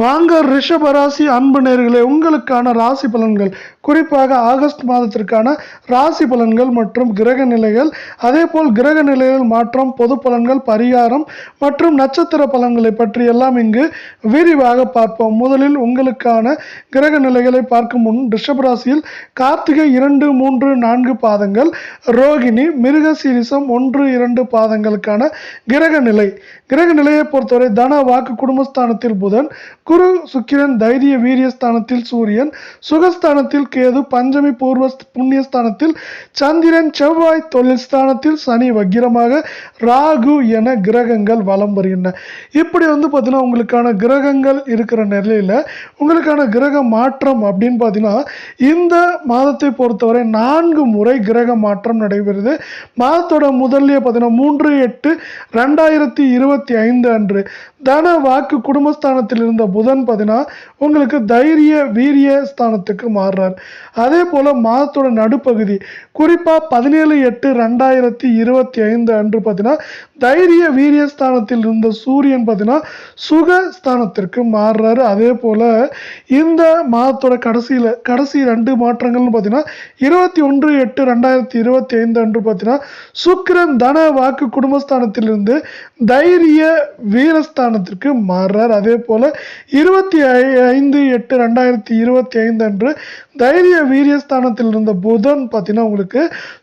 வாங்க ரிஷபராசி அன்பு நேர்களே உங்களுக்கான ராசி பலன்கள் குறிப்பாக ஆகஸ்ட் மாதத்திற்கான ராசி பலன்கள் மற்றும் கிரக நிலைகள். அதே போல் கிரக நிலைகள் மாற்றம் பொது பலன்கள் பரிகாரம் மற்றும் நட்சத்திர பலன்களை பற்றி எல்லாம் இங்கு விரிவாக பார்ப்போம். முதலில் உங்களுக்கான கிரக நிலைகளை பார்க்கும் முன் ரிஷபராசியில் கார்த்திகை இரண்டு மூன்று நான்கு பாதங்கள் ரோகிணி மிருக சீரிசம் ஒன்று இரண்டு பாதங்களுக்கான கிரக நிலை. கிரக நிலையை பொறுத்தவரை தன வாக்கு குடும்பஸ்தானத்தில் புதன் குரு சுக்கிரன் தைரிய வீரியஸ்தானத்தில் சூரியன் சுகஸ்தானத்தில் கேது பஞ்சமி பூர்வ புண்ணியஸ்தானத்தில் சந்திரன் செவ்வாய் தொழில் ஸ்தானத்தில் சனி வக்கிரமாக ராகு என கிரகங்கள் வலம் வருகின்றன. இப்படி வந்து பார்த்தீங்கன்னா உங்களுக்கான கிரகங்கள் இருக்கிற நிலையில் உங்களுக்கான கிரக மாற்றம் அப்படின்னு பார்த்தீங்கன்னா இந்த மாதத்தை பொறுத்தவரை நான்கு முறை கிரக மாற்றம் நடைபெறுது. மாதத்தோட முதல்லையே பார்த்தீங்கன்னா மூன்று எட்டு ரெண்டாயிரத்தி இருபத்தி ஐந்து அன்று. தன வாக்கு குடும்பஸ்தானத்தில் இருந்த புதன் பார்த்தீங்கன்னா உங்களுக்கு தைரிய வீரிய ஸ்தானத்துக்கு மாறுறார். அதே போல் மாதத்தோட நடுப்பகுதி குறிப்பாக பதினேழு எட்டு ரெண்டாயிரத்தி இருபத்தி ஐந்து அன்று பார்த்தீங்கன்னா தைரிய வீரிய ஸ்தானத்தில் இருந்த சூரியன் பார்த்தீங்கன்னா சுக ஸ்தானத்திற்கு மாறுறாரு. அதே போல் இந்த மாதத்தோட கடைசியில் கடைசி ரெண்டு மாற்றங்கள்னு பார்த்தீங்கன்னா இருபத்தி ஒன்று எட்டு ரெண்டாயிரத்தி இருபத்தி ஐந்து அன்று பார்த்தீங்கன்னா சுக்கிரன் தன வாக்கு குடும்பஸ்தானத்திலிருந்து தைரிய வீரஸ்தான வீரஸ்தானத்திற்கு மாறுறார். அதே போல இருபத்தி ஐந்து எட்டு ரெண்டாயிரத்தி இருபத்தி ஐந்து அன்று தைரிய வீரியஸ்தானத்தில் இருந்த புதன் பார்த்தீங்கன்னா உங்களுக்கு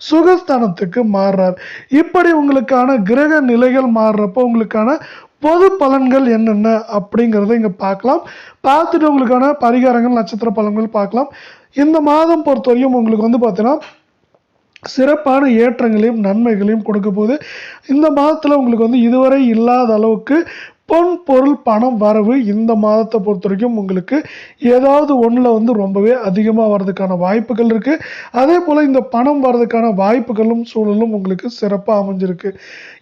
சுகஸ்தானத்துக்கு மாறுறார். இப்படி உங்களுக்கான கிரக நிலைகள் மாறுறப்போ உங்களுக்கான பொது பலன்கள் என்னென்ன அப்படிங்கிறத இங்கே பார்க்கலாம். பார்த்துட்டு உங்களுக்கான பரிகாரங்கள் நட்சத்திர பலன்கள் பார்க்கலாம். இந்த மாதம் பொறுத்தவரையும் உங்களுக்கு வந்து பார்த்தீங்கன்னா சிறப்பான ஏற்றங்களையும் நன்மைகளையும் கொடுக்க போகுது. இந்த மாதத்தில் உங்களுக்கு வந்து இதுவரை இல்லாத அளவுக்கு பொன் பொருள் பணம் வரவு இந்த மாதத்தை பொறுத்த வரைக்கும் உங்களுக்கு ஏதாவது ஒன்றில் வந்து ரொம்பவே அதிகமாக வர்றதுக்கான வாய்ப்புகள் இருக்குது அதே போல் இந்த பணம் வர்றதுக்கான வாய்ப்புகளும் சூழலும் உங்களுக்கு சிறப்பாக அமைஞ்சிருக்கு.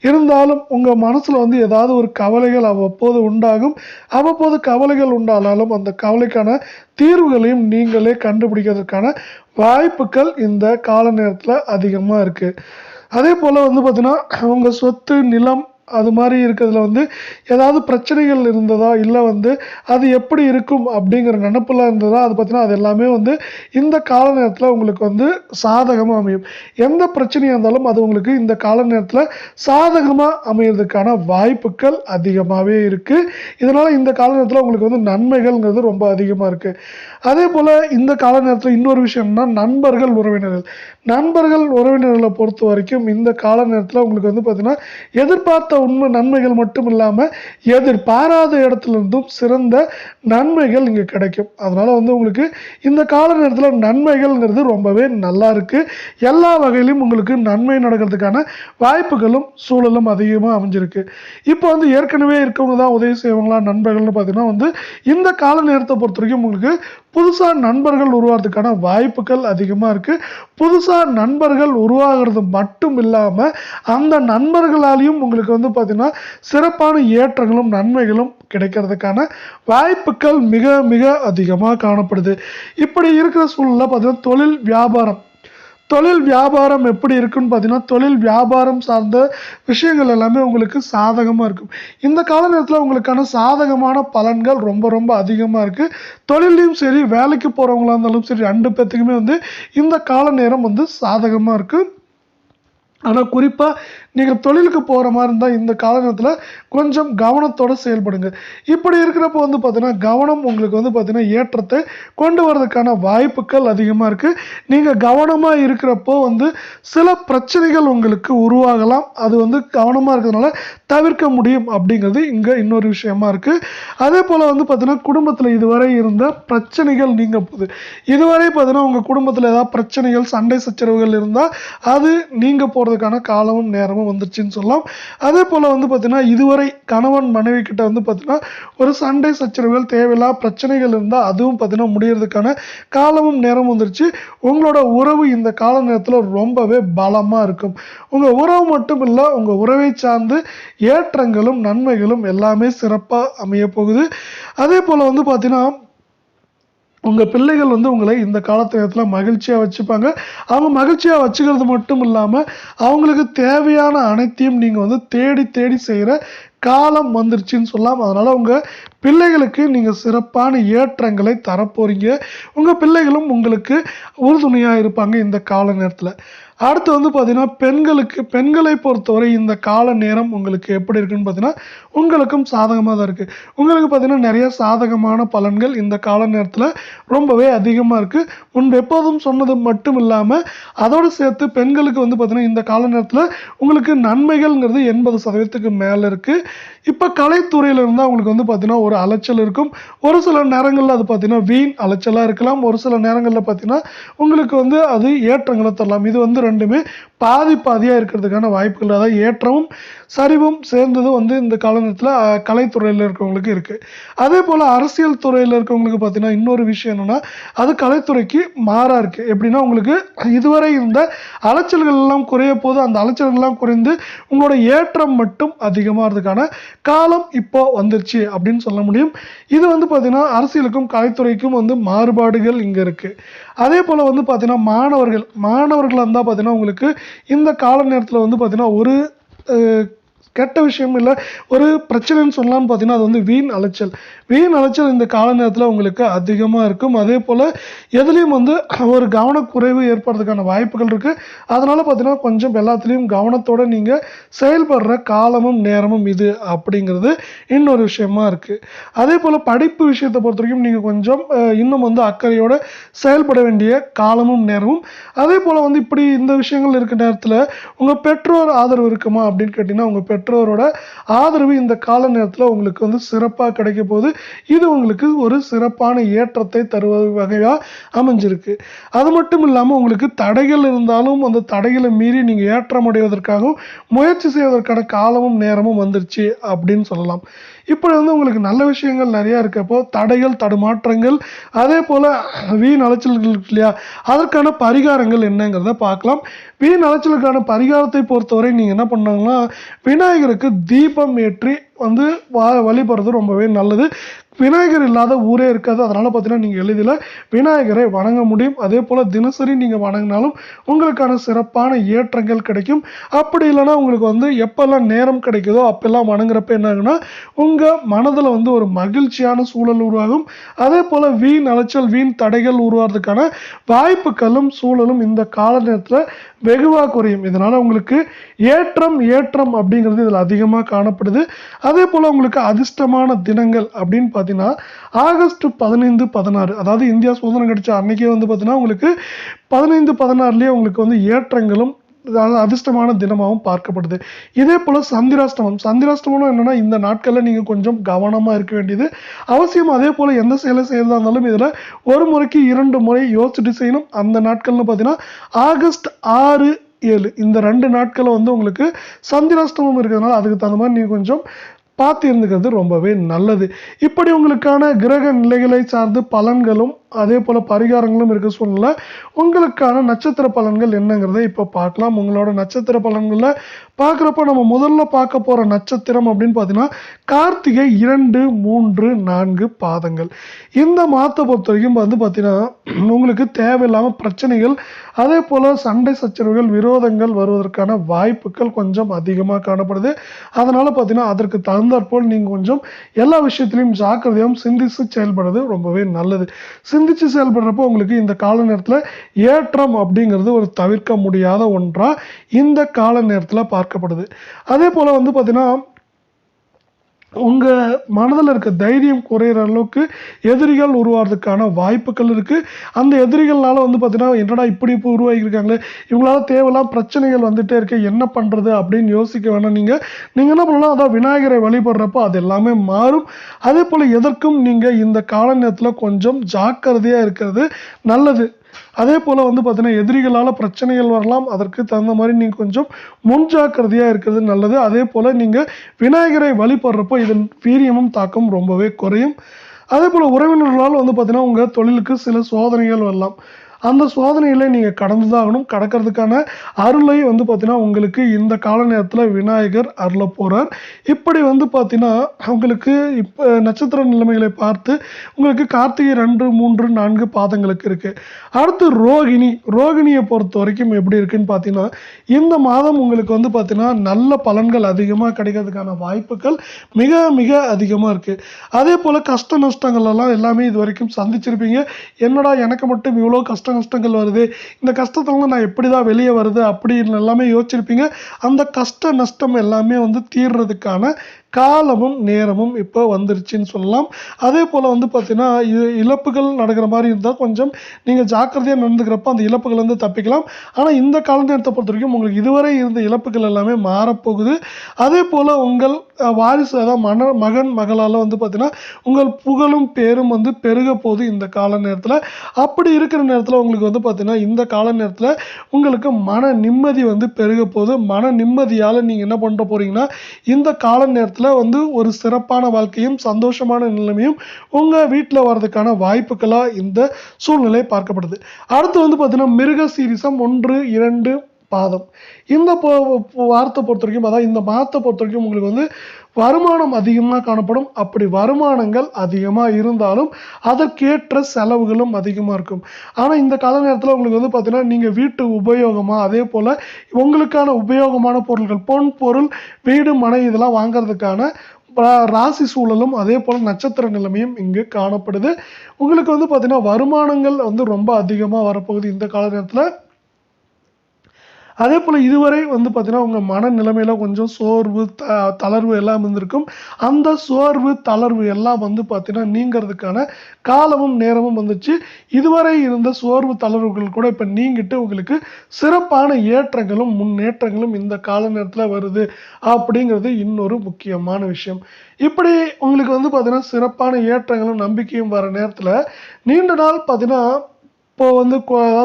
இருந்தாலும் உங்கள் மனசில் வந்து ஏதாவது ஒரு கவலைகள் அவ்வப்போது உண்டாகும். அவ்வப்போது கவலைகள் உண்டானாலும் அந்த கவலைக்கான தீர்வுகளையும் நீங்களே கண்டுபிடிக்கிறதுக்கான வாய்ப்புகள் இந்த கால நேரத்தில் அதிகமாக இருக்குது அதே போல் வந்து பார்த்திங்கன்னா உங்கள் சொத்து நிலம் அது மாதிரி இருக்கிறதுல வந்து ஏதாவது பிரச்சனைகள் இருந்ததா? இல்லை வந்து அது எப்படி இருக்கும் அப்படிங்கிற நினப்பில் இருந்ததா? அது பார்த்தீங்கன்னா அது எல்லாமே வந்து இந்த கால நேரத்தில் உங்களுக்கு வந்து சாதகமாக அமையும். எந்த பிரச்சனையாக இருந்தாலும் அது உங்களுக்கு இந்த கால நேரத்தில் சாதகமாக அமையிறதுக்கான வாய்ப்புகள் அதிகமாகவே இருக்குது இதனால் இந்த கால நேரத்தில் உங்களுக்கு வந்து நன்மைகள்ங்கிறது ரொம்ப அதிகமாக இருக்குது அதே போல் இந்த கால நேரத்தில் இன்னொரு விஷயம்னா நண்பர்கள் உறவினர்கள். நண்பர்கள் உறவினர்களை பொறுத்த வரைக்கும் இந்த கால நேரத்தில் உங்களுக்கு வந்து பார்த்திங்கன்னா எதிர்பார்த்த உண்மை நன்மைகள் மட்டும் இல்லாமல் எதிர்பாராத இடத்துல இருந்தும் சிறந்த நன்மைகள் இங்கே கிடைக்கும். அதனால் வந்து உங்களுக்கு இந்த கால நேரத்தில் நன்மைகள்ங்கிறது ரொம்பவே நல்லா இருக்குது எல்லா வகையிலும் உங்களுக்கு நன்மை நடக்கிறதுக்கான வாய்ப்புகளும் சூழலும் அதிகமாக அமைஞ்சிருக்கு. இப்போ வந்து ஏற்கனவே இருக்கவங்க தான் உதவி செய்வாங்களா நண்பர்கள்னு பார்த்தீங்கன்னா வந்து இந்த கால நேரத்தை பொறுத்த வரைக்கும் உங்களுக்கு புதுசாக நண்பர்கள் உருவாகிறதுக்கான வாய்ப்புகள் அதிகமாக இருக்குது புதுசாக நண்பர்கள் உருவாகிறது மட்டும் இல்லாமல் அந்த நண்பர்களாலையும் உங்களுக்கு வந்து பார்த்திங்கன்னா சிறப்பான ஏற்றங்களும் நன்மைகளும் கிடைக்கிறதுக்கான வாய்ப்புகள் மிக மிக அதிகமாக காணப்படுது. இப்படி இருக்கிற சூழலில் பார்த்தீங்கன்னா தொழில் வியாபாரம் தொழில் வியாபாரம் எப்படி இருக்குன்னு பார்த்தீங்கன்னா தொழில் வியாபாரம் சார்ந்த விஷயங்கள் எல்லாமே உங்களுக்கு சாதகமாக இருக்கும். இந்த கால நேரத்தில் உங்களுக்கான சாதகமான பலன்கள் ரொம்ப ரொம்ப அதிகமாக இருக்குது தொழிலையும் சரி வேலைக்கு போகிறவங்களா இருந்தாலும் சரி ரெண்டு பேர்த்துக்குமே வந்து இந்த கால நேரம் வந்து சாதகமாக இருக்குது ஆனால் குறிப்பாக நீங்கள் தொழிலுக்கு போகிற மாதிரி இருந்தால் இந்த காலகட்டத்தில் கொஞ்சம் கவனத்தோடு செயல்படுங்க. இப்படி இருக்கிறப்போ வந்து பார்த்தீங்கன்னா கவனம் உங்களுக்கு வந்து பார்த்திங்கன்னா ஏற்றத்தை கொண்டு வரதுக்கான வாய்ப்புகள் அதிகமாக இருக்குது நீங்கள் கவனமாக இருக்கிறப்போ வந்து சில பிரச்சனைகள் உங்களுக்கு உருவாகலாம். அது வந்து கவனமாக இருக்கிறதுனால தவிர்க்க முடியும் அப்படிங்கிறது இங்கே இன்னொரு விஷயமா இருக்குது அதே போல் வந்து பார்த்திங்கன்னா குடும்பத்தில் இதுவரை இருந்த பிரச்சனைகள் நீங்க போகுது இதுவரை பார்த்தீங்கன்னா உங்கள் குடும்பத்தில் ஏதாவது பிரச்சனைகள் சண்டை சச்சரவுகள் இருந்தால் அது நீங்கள் போகிறதுக்கான காலமும் நேரமும் வந்துருச்சுன்னு சொல்லலாம். அதே போல் வந்து பார்த்தீங்கன்னா இதுவரை கணவன் மனைவி கிட்ட வந்து பார்த்தீங்கன்னா ஒரு சண்டை சச்சரவுகள் தேவையில்லா பிரச்சனைகள் இருந்தால் அதுவும் பார்த்தீங்கன்னா முடியறதுக்கான காலமும் நேரமும் வந்துருச்சு. உங்களோட உறவு இந்த கால நேரத்தில் ரொம்பவே பலமாக இருக்கும். உங்கள் உறவு மட்டும் இல்லை உங்கள் உறவை சார்ந்து ஏற்றங்களும் நன்மைகளும் எல்லாமே சிறப்பாக அமைய போகுது. அதே போல் வந்து பார்த்தீங்கன்னா உங்கள் பிள்ளைகள் வந்து உங்களை இந்த காலத்து நேரத்தில் மகிழ்ச்சியாக வச்சுப்பாங்க. அவங்க மகிழ்ச்சியாக வச்சுக்கிறது மட்டும் இல்லாமல் அவங்களுக்கு தேவையான அனைத்தையும் நீங்கள் வந்து தேடி தேடி செய்கிற காலம் வந்துருச்சுன்னு சொல்லலாம். அதனால் உங்கள் பிள்ளைகளுக்கு நீங்கள் சிறப்பான ஏற்றங்களை தரப்போறீங்க. உங்கள் பிள்ளைகளும் உங்களுக்கு உறுதுணையாக இருப்பாங்க இந்த கால நேரத்தில் அடுத்து வந்து பார்த்தீங்கன்னா பெண்களுக்கு பெண்களை பொறுத்தவரை இந்த கால நேரம் உங்களுக்கு எப்படி இருக்குன்னு பார்த்தீங்கன்னா உங்களுக்கும் சாதகமாக தான் இருக்குது உங்களுக்கு பார்த்தீங்கன்னா நிறைய சாதகமான பலன்கள் இந்த கால நேரத்தில் ரொம்பவே அதிகமாக இருக்குது முன்பு எப்போதும் சொன்னது மட்டும் இல்லாமல் அதோடு சேர்த்து பெண்களுக்கு வந்து பார்த்தீங்கன்னா இந்த கால நேரத்தில் உங்களுக்கு நன்மைகள்ங்கிறது எண்பது சதவீதத்துக்கு மேலே இருக்குது இப்போ கலைத்துறையில் இருந்தால் உங்களுக்கு வந்து பார்த்தீங்கன்னா ஒரு அலைச்சல் இருக்கும். ஒரு சில நேரங்களில் அது பார்த்திங்கன்னா வீண் அலைச்சலாக இருக்கலாம். ஒரு சில நேரங்களில் பார்த்தீங்கன்னா உங்களுக்கு வந்து அது ஏற்றங்களை தரலாம். இது வந்து ரெண்டுமே பாதி பாதியாக இருக்கிறதுக்கான வாய்ப்புகள் அதாவது ஏற்றமும் சரிவும் சேர்ந்தது வந்து இந்த காலத்தில் கலைத்துறையில் இருக்கிறவங்களுக்கு இருக்குது அதே போல் அரசியல் துறையில் இருக்கிறவங்களுக்கு பார்த்தீங்கன்னா இன்னொரு விஷயம் என்னென்னா அது கலைத்துறைக்கு மாறாக இருக்குது எப்படின்னா உங்களுக்கு இதுவரை இருந்த அலைச்சல்கள் எல்லாம் குறைய போது அந்த அலைச்சல்கள்லாம் குறைந்து உங்களோட ஏற்றம் மட்டும் அதிகமாகிறதுக்கான காலம் இப்போ வந்துருச்சு அப்படின்னு சொல்ல முடியும். இது வந்து பார்த்திங்கன்னா அரசியலுக்கும் கலைத்துறைக்கும் வந்து மாறுபாடுகள் இங்கே இருக்குது அதே போல் வந்து பார்த்திங்கன்னா மாணவர்கள் மாணவர்கள் இருந்தால் பார்த்தீங்கன்னா உங்களுக்கு இந்த கால நேரத்தில் வந்து பார்த்திங்கன்னா ஒரு கெட்ட விஷயம் இல்லை. ஒரு பிரச்சனைன்னு சொல்லலாம்னு பார்த்தீங்கன்னா அது வந்து வீண் அலைச்சல். வீண் அலைச்சல் இந்த கால நேரத்தில் உங்களுக்கு அதிகமாக இருக்கும். அதே போல் எதுலேயும் வந்து ஒரு கவனக்குறைவு ஏற்படுறதுக்கான வாய்ப்புகள் இருக்குது அதனால் பார்த்தீங்கன்னா கொஞ்சம் எல்லாத்துலேயும் கவனத்தோடு நீங்கள் செயல்படுற காலமும் நேரமும் இது அப்படிங்கிறது இன்னொரு விஷயமா இருக்குது அதே போல் படிப்பு விஷயத்தை பொறுத்த வரைக்கும் நீங்கள் கொஞ்சம் இன்னும் வந்து அக்கறையோடு செயல்பட வேண்டிய காலமும் நேரமும். அதே போல் வந்து இப்படி இந்த விஷயங்கள் இருக்க நேரத்தில் உங்கள் பெற்றோர் ஆதரவு இருக்குமா அப்படின்னு கேட்டிங்கன்னா உங்கள் பெற்றோரோட ஆதரவு இந்த கால நேரத்தில் உங்களுக்கு வந்து சிறப்பாக கிடைக்க போகுது. இது உங்களுக்கு ஒரு சிறப்பான ஏற்றத்தை தருவது வகையாக அமைஞ்சிருக்கு. அது மட்டும் இல்லாமல் உங்களுக்கு தடைகள் இருந்தாலும் அந்த தடைகளை மீறி நீங்கள் ஏற்றம் அடைவதற்காகவும் முயற்சி செய்வதற்கான காலமும் நேரமும் வந்துருச்சு அப்படின்னு சொல்லலாம். இப்படி வந்து உங்களுக்கு நல்ல விஷயங்கள் நிறையா இருக்கப்போ தடைகள் தடுமாற்றங்கள் அதே போல் வீண் அலைச்சல்கள் இல்லையா? அதற்கான பரிகாரங்கள் என்னங்கிறத பார்க்கலாம். வீண் அலைச்சலுக்கான பரிகாரத்தை பொறுத்தவரை நீங்கள் என்ன பண்ணாங்கன்னா விநாயகருக்கு தீபம் ஏற்றி வந்து வழிபடுறது ரொம்பவே நல்லது. விநாயகர் இல்லாத ஊரே இருக்காது. அதனால் பார்த்தீங்கன்னா நீங்கள் எளிதில் விநாயகரை வணங்க முடியும். அதே போல் தினசரி நீங்கள் வணங்கினாலும் உங்களுக்கான சிறப்பான ஏற்றங்கள் கிடைக்கும். அப்படி இல்லைன்னா உங்களுக்கு வந்து எப்போல்லாம் நேரம் கிடைக்குதோ அப்பெல்லாம் வணங்குறப்ப என்ன ஆகுன்னா உங்கள் மனதில் வந்து ஒரு மகிழ்ச்சியான சூழல் உருவாகும். அதே போல் வீண் அலைச்சல் வீண் தடைகள் உருவாகிறதுக்கான வாய்ப்புகளும் சூழலும் இந்த கால நேரத்தில் வெகுவாக குறையும். இதனால் உங்களுக்கு ஏற்றம் ஏற்றம் அப்படிங்கிறது இதில் அதிகமாக காணப்படுது. அதே போல் உங்களுக்கு அதிர்ஷ்டமான தினங்கள் அப்படின்னு பார்த்தீங்கன்னா ஆகஸ்ட் பதினைந்து பதினாறு. அதாவது இந்தியா சுதந்திரம் கிடைச்ச அன்னைக்கே வந்து பார்த்தீங்கன்னா உங்களுக்கு பதினைந்து பதினாறுலேயே உங்களுக்கு வந்து ஏற்றங்களும் அதிர்ஷ்டமான தினமாகவும் பார்க்கப்படுது. இதே போல் சந்திராஷ்டமம். சந்திராஷ்டமம் என்னென்னா இந்த நாட்களில் நீங்கள் கொஞ்சம் கவனமாக இருக்க வேண்டியது. அவசியம் அதே போல் எந்த செயலை செய்யறதா இருந்தாலும் இதில் ஒரு முறைக்கு இரண்டு முறை யோசிச்சுட்டு செய்யணும் அந்த நாட்கள்னு பார்த்தீங்கன்னா ஆகஸ்ட் ஆறு ஏழு. இந்த ரெண்டு நாட்களில் வந்து உங்களுக்கு சந்திராஷ்டமம் இருக்கிறதுனால அதுக்கு தகுந்த மாதிரி நீங்கள் கொஞ்சம் பார்த்து இருந்துக்கிறது ரொம்பவே நல்லது. இப்படி உங்களுக்கான கிரக நிலைகளை சார்ந்து பலன்களும் அதே போல் பரிகாரங்களும் இருக்க சூழ்நிலை. உங்களுக்கான நட்சத்திர பலன்கள் என்னங்கிறத இப்போ பார்க்கலாம். உங்களோட நட்சத்திர பலன்களில் பார்க்குறப்ப நம்ம முதல்ல பார்க்க போகிற நட்சத்திரம் அப்படின்னு பார்த்தீங்கன்னா கார்த்திகை இரண்டு மூன்று நான்கு பாதங்கள். இந்த மாதத்தை பொறுத்த வரைக்கும் வந்து பார்த்தீங்கன்னா உங்களுக்கு தேவையில்லாமல் பிரச்சனைகள் அதே போல் சண்டை சச்சரவுகள் விரோதங்கள் வருவதற்கான வாய்ப்புகள் கொஞ்சம் அதிகமாக காணப்படுது. அதனால் பார்த்தீங்கன்னா அதற்கு தகுந்தாற்போல் நீங்கள் கொஞ்சம் எல்லா விஷயத்திலையும் ஜாக்கிரதையும் சிந்தித்து செயல்படுறது ரொம்பவே நல்லது. சிந்திச்சு செயல்படுறப்போ உங்களுக்கு இந்த கால நேரத்தில் ஏற்றம் அப்படிங்கிறது ஒரு தவிர்க்க முடியாத ஒன்றாக இந்த கால நேரத்தில் பார்க்கப்படுது. அதே போல் வந்து பார்த்தீங்கன்னா உங்கள் மனதில் இருக்க தைரியம் குறையிற அளவுக்கு எதிரிகள் உருவாகிறதுக்கான வாய்ப்புகள் இருக்குது அந்த எதிரிகள்னால வந்து பார்த்தீங்கன்னா என்னடா இப்படி இப்போ உருவாகியிருக்காங்களே? இவங்களால தேவையில்லாம் பிரச்சனைகள் வந்துகிட்டே இருக்கு. என்ன பண்ணுறது அப்படின்னு யோசிக்க வேணாம் நீங்கள் நீங்கள் என்ன பண்ணலாம் அதான் விநாயகரை வழிபடுறப்போ அது எல்லாமே மாறும். அதே போல் எதற்கும் நீங்கள் இந்த கால நேரத்தில் கொஞ்சம் ஜாக்கிரதையாக இருக்கிறது நல்லது. அதே போல் வந்து பார்த்தீங்கன்னா எதிரிகளால் பிரச்சனைகள் வரலாம். அதற்கு தகுந்த மாதிரி நீங்கள் கொஞ்சம் முன்ஜாக்கிரதையாக இருக்கிறது நல்லது. அதே போல் நீங்கள் விநாயகரை வழிபடுறப்போ இதன் வீரியமும் தாக்கம் ரொம்பவே குறையும். அதே போல் உறவினர்களால் வந்து பார்த்தீங்கன்னா உங்கள் தொழிலுக்கு சில சோதனைகள் வரலாம். அந்த சோதனைகளை நீங்கள் கடந்து தான் ஆகணும் கடக்கிறதுக்கான அருளை வந்து பார்த்தீங்கன்னா உங்களுக்கு இந்த கால நேரத்தில் விநாயகர் அருள போகிறார் இப்படி வந்து பார்த்தீங்கன்னா உங்களுக்கு இப்போ நட்சத்திர நிலைமைகளை பார்த்து உங்களுக்கு கார்த்திகை ரெண்டு மூன்று நான்கு பாதங்களுக்கு இருக்குது அடுத்து ரோகிணி. ரோகிணியை பொறுத்த வரைக்கும் எப்படி இருக்குன்னு பார்த்தீங்கன்னா இந்த மாதம் உங்களுக்கு வந்து பார்த்தீங்கன்னா நல்ல பலன்கள் அதிகமாக கிடைக்கிறதுக்கான வாய்ப்புகள் மிக மிக அதிகமாக இருக்குது அதே போல் கஷ்ட நஷ்டங்கள் எல்லாம் எல்லாமே இது வரைக்கும் சந்திச்சிருப்பீங்க. என்னடா எனக்கு மட்டும் இவ்வளோ கஷ்டம் கஷ்ட நஷ்டங்கள் வருது. இந்த கஷ்டத்துல நான் எப்படி தான் வெளியே வருது அப்படின்னு எல்லாமே யோசிச்சிருப்பீங்க. அந்த கஷ்ட நஷ்டம் எல்லாமே வந்து தீர்றதுக்கான காலமும் நேரமும் இப்போ வந்துருச்சுன்னு சொல்லலாம். அதே போல் வந்து பார்த்திங்கன்னா இ- இழப்புகள் நடக்கிற மாதிரி இருந்தால் கொஞ்சம் நீங்கள் ஜாக்கிரதையாக நடந்துக்கிறப்ப அந்த இழப்புகள் வந்து தப்பிக்கலாம். ஆனால் இந்த கால நேரத்தை பொறுத்த வரைக்கும் உங்களுக்கு இதுவரை இருந்த இழப்புகள் எல்லாமே மாறப்போகுது. அதே போல் உங்கள் வாரிசு அதாவது மன மகன் மகளால் வந்து பார்த்திங்கன்னா உங்கள் புகழும் பேரும் வந்து பெருக போகுது இந்த கால நேரத்தில் அப்படி இருக்கிற நேரத்தில் உங்களுக்கு வந்து பார்த்திங்கன்னா இந்த கால நேரத்தில் உங்களுக்கு மன நிம்மதி வந்து பெருக போது மன நிம்மதியால் நீங்கள் என்ன பண்ண போகிறீங்கன்னா இந்த கால நேரத்தில் வந்து ஒரு சிறப்பான வாழ்க்கையும் சந்தோஷமான நிலைமையும் உங்கள் வீட்டில் வர்றதுக்கான வாய்ப்புகளாக இந்த சூழ்நிலை பார்க்கப்படுது. அடுத்து வந்து பார்த்தீங்கன்னா மிருக சீரிசம் ஒன்று இரண்டு பாதம். இந்த வாரத்தை பொறுத்த வரைக்கும் அதாவது இந்த மாதத்தை பொறுத்த வரைக்கும் உங்களுக்கு வந்து வருமானம் அதிகமாக காணப்படும். அப்படி வருமானங்கள் அதிகமாக இருந்தாலும் அதற்கேற்ற செலவுகளும் அதிகமாக இருக்கும். ஆனால் இந்த கால நேரத்தில் உங்களுக்கு வந்து பார்த்தீங்கன்னா நீங்கள் வீட்டு உபயோகமாக அதே போல் உங்களுக்கான உபயோகமான பொருட்கள் பொன் பொருள் வீடு மனை இதெல்லாம் வாங்குறதுக்கான ராசி சூழலும் அதே போல் நட்சத்திர நிலைமையும் இங்கு காணப்படுது. உங்களுக்கு வந்து பார்த்திங்கன்னா வருமானங்கள் வந்து ரொம்ப அதிகமாக வரப்போகுது இந்த கால நேரத்தில் அதே போல் இதுவரை வந்து பார்த்தீங்கன்னா உங்கள் மன நிலைமையில கொஞ்சம் சோர்வு த தளர்வு எல்லாம் இருந்திருக்கும். அந்த சோர்வு தளர்வு எல்லாம் வந்து பார்த்தீங்கன்னா நீங்கிறதுக்கான காலமும் நேரமும் வந்துச்சு. இதுவரை இருந்த சோர்வு தளர்வுகள் கூட இப்போ நீங்கிட்டு உங்களுக்கு சிறப்பான ஏற்றங்களும் முன்னேற்றங்களும் இந்த கால நேரத்தில் வருது அப்படிங்கிறது இன்னொரு முக்கியமான விஷயம். இப்படி உங்களுக்கு வந்து பார்த்தீங்கன்னா சிறப்பான ஏற்றங்களும் நம்பிக்கையும் வர நேரத்தில் நீண்ட நாள் பார்த்தீங்கன்னா இப்போ வந்து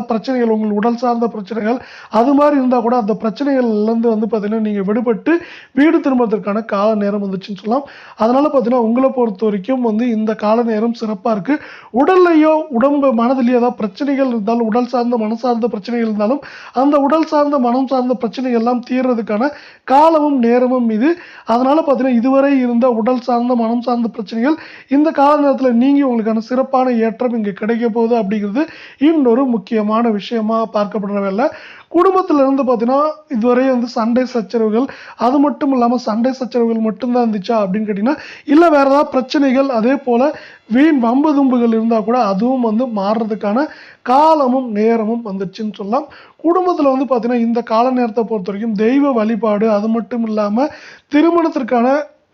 பிரச்சனைகள் உங்கள் உடல் சார்ந்த பிரச்சனைகள் அது மாதிரி இருந்தால் கூட அந்த பிரச்சனைகள்லேருந்து வந்து பார்த்திங்கன்னா நீங்கள் விடுபட்டு வீடு திரும்புறதுக்கான கால நேரம் வந்துச்சுன்னு சொல்லலாம். அதனால் பார்த்தீங்கன்னா உங்களை பொறுத்த வரைக்கும் வந்து இந்த கால நேரம் சிறப்பாக இருக்குது உடல்லையோ உடம்பு மனதிலேயோ ஏதாவது பிரச்சனைகள் இருந்தாலும் உடல் சார்ந்த மன சார்ந்த பிரச்சனைகள் இருந்தாலும் அந்த உடல் சார்ந்த மனம் சார்ந்த பிரச்சனைகள் எல்லாம் தீர்றதுக்கான காலமும் நேரமும் இது. அதனால் பார்த்தீங்கன்னா இதுவரை இருந்த உடல் சார்ந்த மனம் சார்ந்த பிரச்சனைகள் இந்த கால நேரத்தில் நீங்கி உங்களுக்கான சிறப்பான ஏற்றம் இங்கே கிடைக்க போகுது அப்படிங்கிறது இன்னொரு முக்கியமான விஷயமா பார்க்கப்படுறவில்லை குடும்பத்தில் இருந்து பார்த்தீங்கன்னா இதுவரை வந்து சண்டை சச்சரவுகள் அது மட்டும் இல்லாமல் சண்டை சச்சரவுகள் மட்டும்தான் இருந்துச்சா அப்படின்னு கேட்டிங்கன்னா இல்லை வேறு ஏதாவது பிரச்சனைகள் அதே போல் வீண் வம்பு தும்புகள் இருந்தால் கூட அதுவும் வந்து மாறுறதுக்கான காலமும் நேரமும் வந்துச்சுன்னு சொல்லலாம். குடும்பத்தில் வந்து பார்த்தீங்கன்னா இந்த கால நேரத்தை பொறுத்த வரைக்கும் தெய்வ வழிபாடு அது மட்டும் இல்லாமல் திருமணத்திற்கான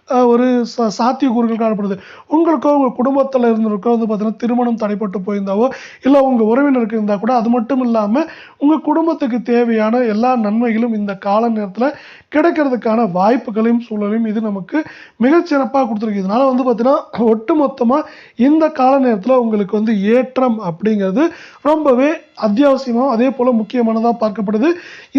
ஒரு ச சாத்தியக்கூறுகள் காணப்படுது. உங்களுக்கோ உங்கள் குடும்பத்தில் இருந்திருக்கோ வந்து பார்த்தீங்கன்னா திருமணம் தடைப்பட்டு போயிருந்தாவோ இல்லை உங்கள் உறவினருக்கு இருந்தால் கூட அது மட்டும் இல்லாமல் உங்கள் குடும்பத்துக்கு தேவையான எல்லா நன்மைகளும் இந்த கால நேரத்தில் கிடைக்கிறதுக்கான வாய்ப்புகளையும் சூழலையும் இது நமக்கு மிகச்சிறப்பாக கொடுத்துருக்கு. இதனால வந்து பார்த்திங்கன்னா ஒட்டுமொத்தமாக இந்த கால நேரத்தில் உங்களுக்கு வந்து ஏற்றம் அப்படிங்கிறது ரொம்பவே அத்தியாவசியமாக அதே போல் முக்கியமானதாக பார்க்கப்படுது.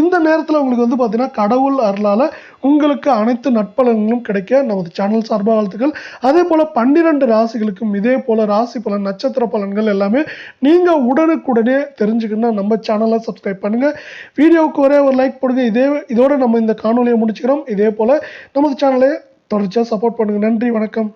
இந்த நேரத்தில் உங்களுக்கு வந்து பார்த்திங்கன்னா கடவுள் அருளால் உங்களுக்கு அனைத்து நட்பலன்களும் கிடைக்க நமது சேனல் சார்பாக வாழ்த்துக்கள். அதே போல் பன்னிரெண்டு ராசிகளுக்கும் இதே போல் ராசி பலன் நட்சத்திர பலன்கள் எல்லாமே நீங்கள் உடனுக்குடனே தெரிஞ்சுக்கணும்னா நம்ம சேனலை சப்ஸ்கிரைப் பண்ணுங்கள் வீடியோவுக்கு ஒரே ஒரு லைக் போடுங்க. இதே இதோட நம்ம இந்த காணொலியை முடிச்சுக்கிறோம். இதே போல் நமது சேனலை தொடர்ச்சியாக சப்போர்ட் பண்ணுங்கள் நன்றி வணக்கம்.